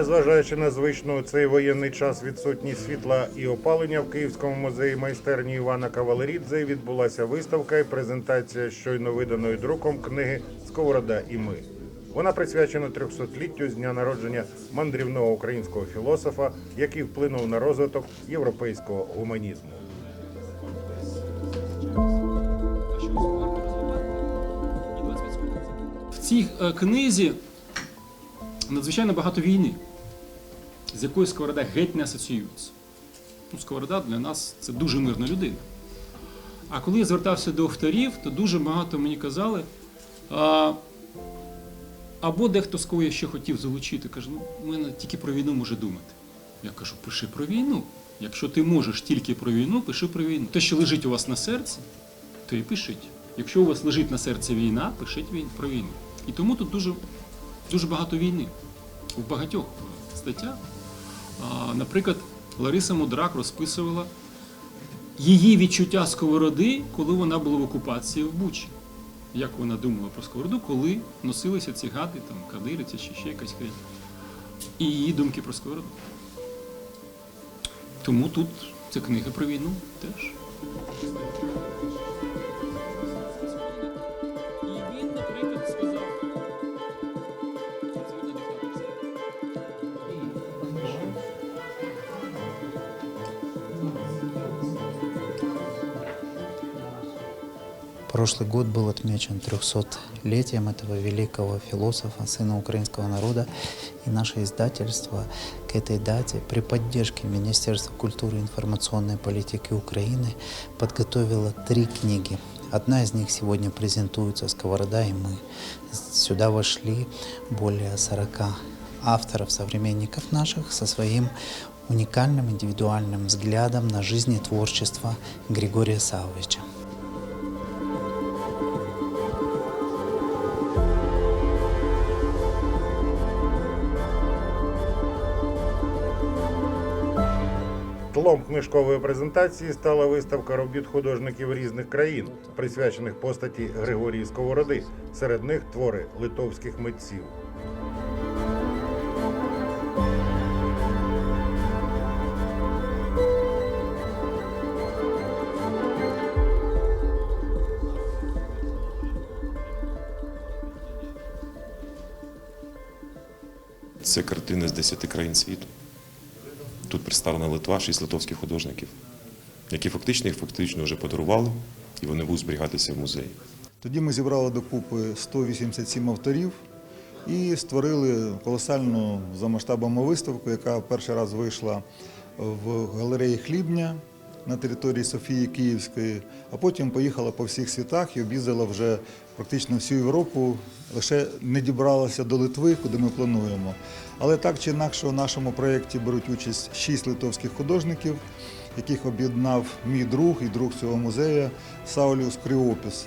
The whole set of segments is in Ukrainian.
Незважаючи на звичну цей воєнний час відсутність світла і опалення в Київському музеї майстерні Івана Кавалерідзе відбулася виставка і презентація щойно виданої друком книги Сковорода і ми. Вона присвячена 300-літтю з дня народження мандрівного українського філософа, який вплинув на розвиток європейського гуманізму. В цій е, книзі надзвичайно багато війни, з якою Сковорода геть не асоціюється. Ну, Сковорода для нас це дуже мирна людина. А коли я звертався до авторів, то дуже багато мені казали. А, або дехто з кого я ще хотів залучити, каже, ну, в мене тільки про війну може думати. Я кажу, пиши про війну. Якщо ти можеш тільки про війну, пиши про війну. Те, що лежить у вас на серці, то і пишіть. Якщо у вас лежить на серці війна, пишіть про війну. І тому тут дуже, дуже багато війни в багатьох статтях. Наприклад, Лариса Мудрак розписувала її відчуття сковороди, коли вона була в окупації в Бучі. Як вона думала про сковороду, коли носилися ці гади, там, кадириця чи ще якась хрень. І її думки про сковороду. Тому тут ця книга про війну теж. Прошлый год был отмечен 300-летием этого великого философа, сына украинского народа. И наше издательство к этой дате при поддержке Министерства культуры и информационной политики Украины подготовило три книги. Одна из них сегодня презентуется «Сковорода и мы». Сюда вошли более 40 авторов, современников наших со своим уникальным индивидуальным взглядом на жизнь и творчество Григория Савовича. Тлом книжкової презентації стала виставка робіт художників різних країн, присвячених постаті Григорії Сковороди. Серед них твори литовських митців. Це картини з 10 країн світу. Тут представлена Литва, шість литовських художників, які фактично їх фактично вже подарували, і вони будуть зберігатися в музеї. Тоді ми зібрали докупи 187 авторів і створили колосальну за масштабами виставку, яка перший раз вийшла в галереї Хлібня на території Софії Київської, а потім поїхала по всіх світах і об'їздила вже практично всю Європу, лише не дібралася до Литви, куди ми плануємо. Але так чи інакше у нашому проєкті беруть участь шість литовських художників, яких об'єднав мій друг і друг цього музею Сауліус Кріопіс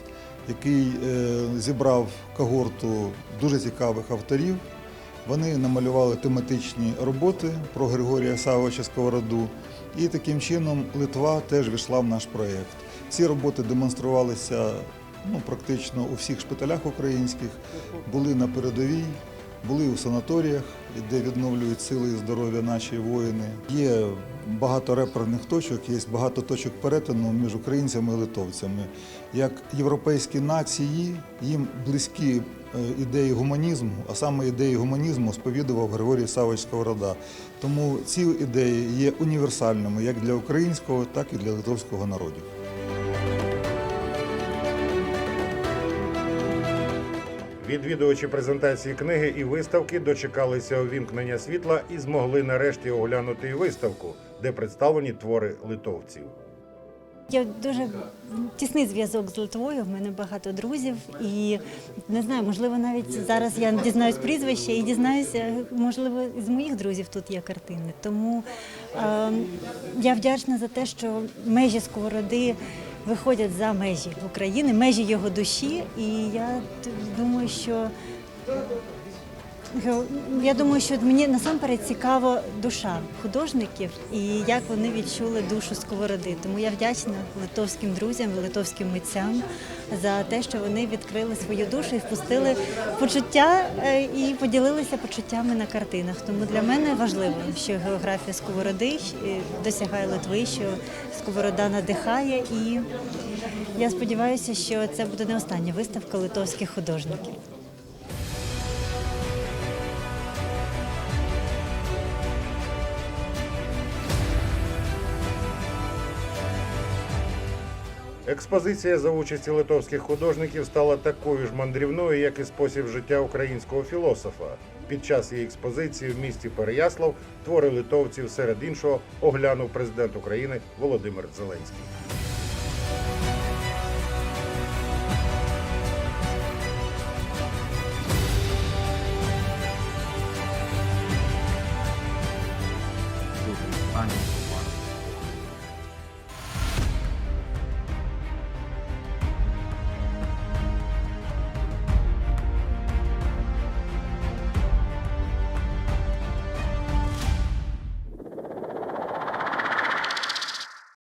який е, зібрав когорту дуже цікавих авторів. Вони намалювали тематичні роботи про Григорія Савовича Сковороду. І таким чином Литва теж війшла в наш проєкт. Ці роботи демонструвалися ну, практично у всіх шпиталях українських, були на передовій, були у санаторіях, де відновлюють сили і здоров'я наші воїни. Є багато реперних точок, є багато точок перетину між українцями і литовцями. Як європейські нації, їм близькі ідеї гуманізму, а саме ідеї гуманізму сповідував Григорій Савич Сковорода. Тому ці ідеї є універсальними як для українського, так і для литовського народів. Відвідувачі презентації книги і виставки дочекалися увімкнення світла і змогли нарешті оглянути виставку, де представлені твори литовців. Я дуже тісний зв'язок з Литвою. В мене багато друзів, і не знаю, можливо, навіть зараз я дізнаюсь прізвище і дізнаюся, можливо, з моїх друзів тут є картини. Тому е, я вдячна за те, що межі сковороди виходять за межі України, межі його душі. І я думаю, що я думаю, що мені насамперед цікаво душа художників і як вони відчули душу сковороди. Тому я вдячна литовським друзям, литовським митцям за те, що вони відкрили свою душу і впустили почуття е, і поділилися почуттями на картинах. Тому для мене важливо, що географія сковороди е, досягає Литви, що сковорода надихає і. Я сподіваюся, що це буде не остання виставка литовських художників. Експозиція за участі литовських художників стала такою ж мандрівною, як і спосіб життя українського філософа. Під час її експозиції в місті Переяслав твори литовців серед іншого оглянув президент України Володимир Зеленський.